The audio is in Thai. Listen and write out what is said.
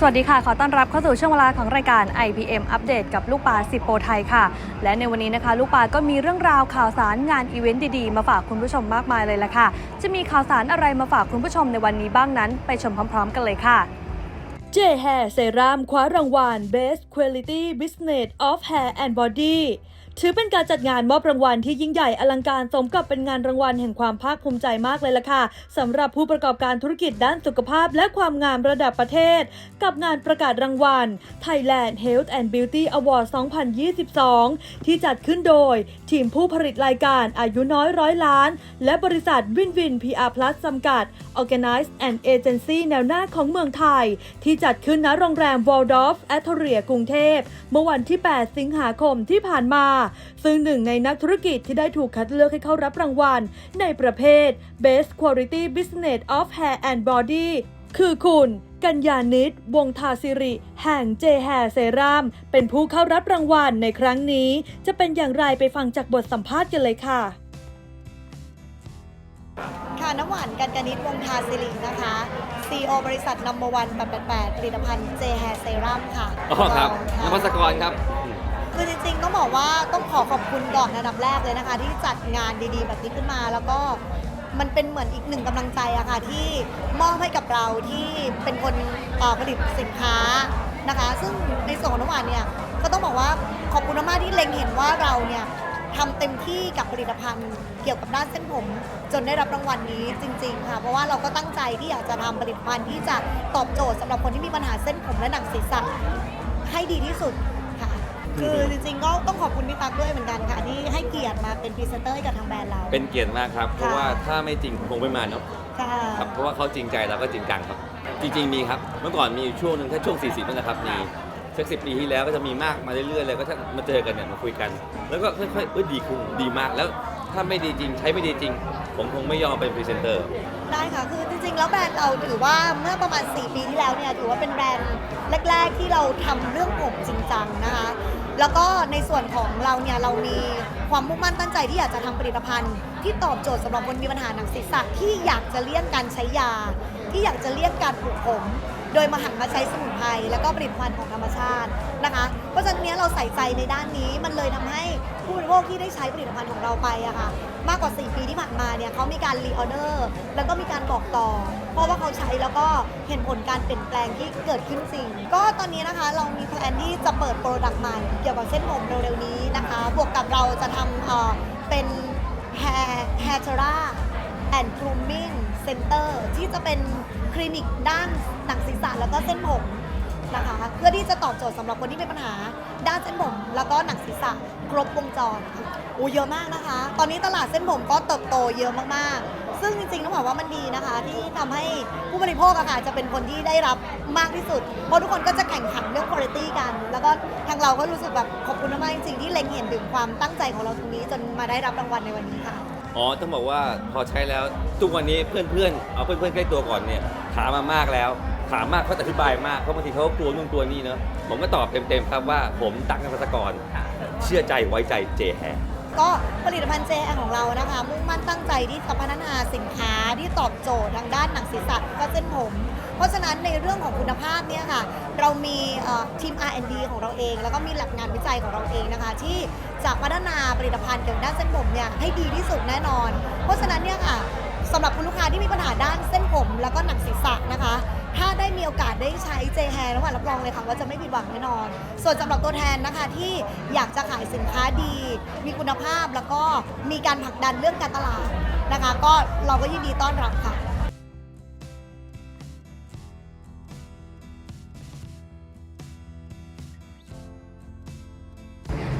สวัสดีค่ะ ขอต้อนรับเข้าสู่ช่วงเวลาของรายการ IPM อัปเดตกับลูกปลาสิบโปรไทยค่ะ และในวันนี้นะคะ ลูกปลาก็มีเรื่องราวข่าวสารงานอีเวนต์ดีๆ มาฝากคุณผู้ชมมากมายเลยละค่ะ จะมีข่าวสารอะไรมาฝากคุณผู้ชมในวันนี้บ้างนั้น ไปชมพร้อม ๆ กันเลยค่ะ J Hair Serum คว้ารางวัล Best Quality Business of Hair and Body ถือเป็นการจัดงานมอบรางวัลที่ยิ่งใหญ่อลังการสมกับเป็นงานรางวัลแห่งความภาคภูมิใจมากเลยล่ะค่ะสำหรับผู้ประกอบการธุรกิจด้านสุขภาพและความงามระดับประเทศ กับงานประกาศรางวัล Thailand Health and Beauty Award 2022 ที่จัดขึ้นโดยทีมผู้ผลิตรายการอายุน้อยร้อยล้าน และบริษัทวินวิน PR Plus จำกัด Organize and Agency แนวหน้าของเมืองไทย ที่จัดขึ้นณโรงแรม Waldorf Astoria กรุงเทพ เมื่อวันที่ 8 สิงหาคมที่ผ่านมา ซึ่งหนึ่งในนักธุรกิจที่ได้ถูกคัดเลือกให้เข้ารับรางวัล ในประเภท Best Quality Business of Hair and Body คือคุณกัญญานิตวงศ์ทาสิริ แห่ง J Hair Serum เป็นผู้เข้ารับรางวัลในครั้งนี้ จะเป็นอย่างไรไปฟังจากบทสัมภาษณ์กันเลยค่ะ ค่ะน้ำหวานกันกนิษฐ์วงศ์ทาสิรินะคะ CEO บริษัทนัมเบอร์วัน888ผลิตภัณฑ์ J Hair Serum ค่ะอ๋อครับค่ะนภัสกรครับคือจริงๆต้องบอกว่าต้องขอขอบคุณก่อนอันดับแรกเลยนะคะ ที่จัดงานดีๆ แบบนี้ขึ้นมาแล้วก็ มันเป็นเหมือนอีกหนึ่งกำลังใจอะค่ะที่มอบให้กับเราที่เป็นคนเอ่อผลิตสินค้านะคะ ซึ่งในส่วนของน้ำหวานเนี่ยก็ต้องบอกว่าขอบคุณมากที่เล็งเห็นว่าเราเนี่ยทำเต็มที่กับผลิตภัณฑ์เกี่ยวกับด้านเส้นผม จนได้รับรางวัลนี้จริง ๆ ค่ะ เพราะว่าเราก็ตั้งใจที่อยากจะทำผลิตภัณฑ์ที่จะตอบโจทย์สำหรับคนที่มีปัญหาเส้นผมและหนังศีรษะให้ดีที่สุด ค่ะคือจริงๆก็ต้องขอบคุณพี่ตั๊กด้วยเหมือนกันค่ะ ที่ให้เกียรติมาเป็นพรีเซนเตอร์ให้กับทางแบรนด์เรา เป็นเกียรติมากครับ เพราะค่ะว่าถ้าไม่จริงผมคงไม่มาเนาะค่ะครับเพราะว่าเขาจริงใจเราก็จริงจังครับ จริง ๆ มีครับ เมื่อก่อนมีอยู่ช่วงหนึ่งแค่ช่วง 40นั่นนะครับมีสักสิปีที่แล้วก็จะมีมากมาเรื่อยๆเลยก็ถ้ามาเจอกันเนี่ยมาคุยกัน แล้วก็ค่อยๆเอ้ยดีขึ้นดีมากแล้วถ้าไม่ดีจริงใช้ไม่ดีจริง ผมคงไม่ยอมเป็นพรีเซนเตอร์ ได้ค่ะ คือจริงๆ แล้วแบรนด์เราถือว่าเมื่อประมาณ 4 ปีที่แล้วเนี่ยถือว่าเป็นแบรนด์แรก ๆ ที่เราทำเรื่องผมจริงจังนะคะ แล้วก็ในส่วนของเราเนี่ยเรามีความมุ่งมั่นตั้งใจที่อยากจะทำผลิตภัณฑ์ ที่ตอบโจทย์สำหรับคนมีปัญหาหนังศีรษะที่อยากจะเลี่ยงการใช้ยา ที่อยากจะเลี่ยงการปลูกผม โดยมาหันมาใช้สมุนไพรแล้วก็ผลิตภัณฑ์ของธรรมชาตินะคะ เพราะฉะนั้นเนี้ยเราใส่ใจในด้านนี้มันเลยทำให้ผู้บริโภคที่ได้ใช้ผลิตภัณฑ์ของเราไปอะค่ะ มากกว่า 4 ปีที่ผ่านมาเนี่ยเขามีการรีออเดอร์แล้วก็มีการบอกต่อ เพราะว่าเขาใช้แล้วก็เห็นผลการเปลี่ยนแปลงที่เกิดขึ้นจริง ก็ตอนนี้นะคะเรามีแพลนที่จะเปิดโปรดักต์ใหม่เกี่ยวกับเส้นผมเร็วๆนี้นะคะ บวกกับเราจะทำเอ่อเป็น hair hair t e r a and grooming center ที่จะเป็นคลินิกด้านหนังศีรษะแล้วก็เส้นผม นะคะ เพื่อที่จะตอบโจทย์สำหรับคนที่มีปัญหา ด้านเส้นผม แล้วก็หนังศีรษะครบวงจรค่ะโอ้เยอะมากนะคะ ตอนนี้ตลาดเส้นผมก็เติบโตเยอะมากๆ ซึ่งจริงๆต้องบอกว่ามันดีนะคะ ที่ทำให้ผู้บริโภคอะค่ะจะเป็นคนที่ได้รับมากที่สุด เพราะทุกคนก็จะแข่งขันเรื่องคุณภาพกัน แล้วก็ทางเราก็รู้สึกแบบขอบคุณมากจริงๆที่เล็งเห็นถึงความตั้งใจของเราตรงนี้จนมาได้รับรางวัลในวันนี้ค่ะอ๋อต้องบอกว่าพอใช้แล้วทุกวันนี้เพื่อนๆเอาเพื่อนๆใกล้ตัวก่อนเนี่ยถามมามากแล้ว ถามมากเขาอธิบายมากเพราะบางทีเขาก็กลัวนู่นกลัวนี่เนอะผมก็ตอบเต็มๆครับว่าผมตั๊กนภัสกร เชื่อใจไว้ใจเจแฮก็ผลิตภัณฑ์ JR ของเรานะคะ มุ่งมั่นตั้งใจที่จะพัฒนาสินค้าที่ตอบโจทย์ทางด้านหนังศีรษะและเส้นผม เพราะฉะนั้นในเรื่องของคุณภาพเนี่ยค่ะ เรามีเอ่อทีม R&D ของเราเอง แล้วก็มีหลักงานวิจัยของเราเองนะคะ ที่จะพัฒนาผลิตภัณฑ์เกี่ยวกับด้านเส้นผมเนี่ยให้ดีที่สุดแน่นอน เพราะฉะนั้นเนี่ยค่ะสำหรับคุณลูกค้าที่มีปัญหาด้านเส้นผม แล้วก็หนังศีรษะนะคะ ถ้าได้มีโอกาสได้ใช้เจแฮร์แล้วรับรองเลยค่ะว่าจะไม่ผิดหวังแน่นอน ส่วนสำหรับตัวแทนนะคะที่อยากจะขายสินค้าดี มีคุณภาพแล้วก็มีการผลักดันเรื่องการตลาดนะคะ ก็เราก็ยินดีต้อนรับค่ะ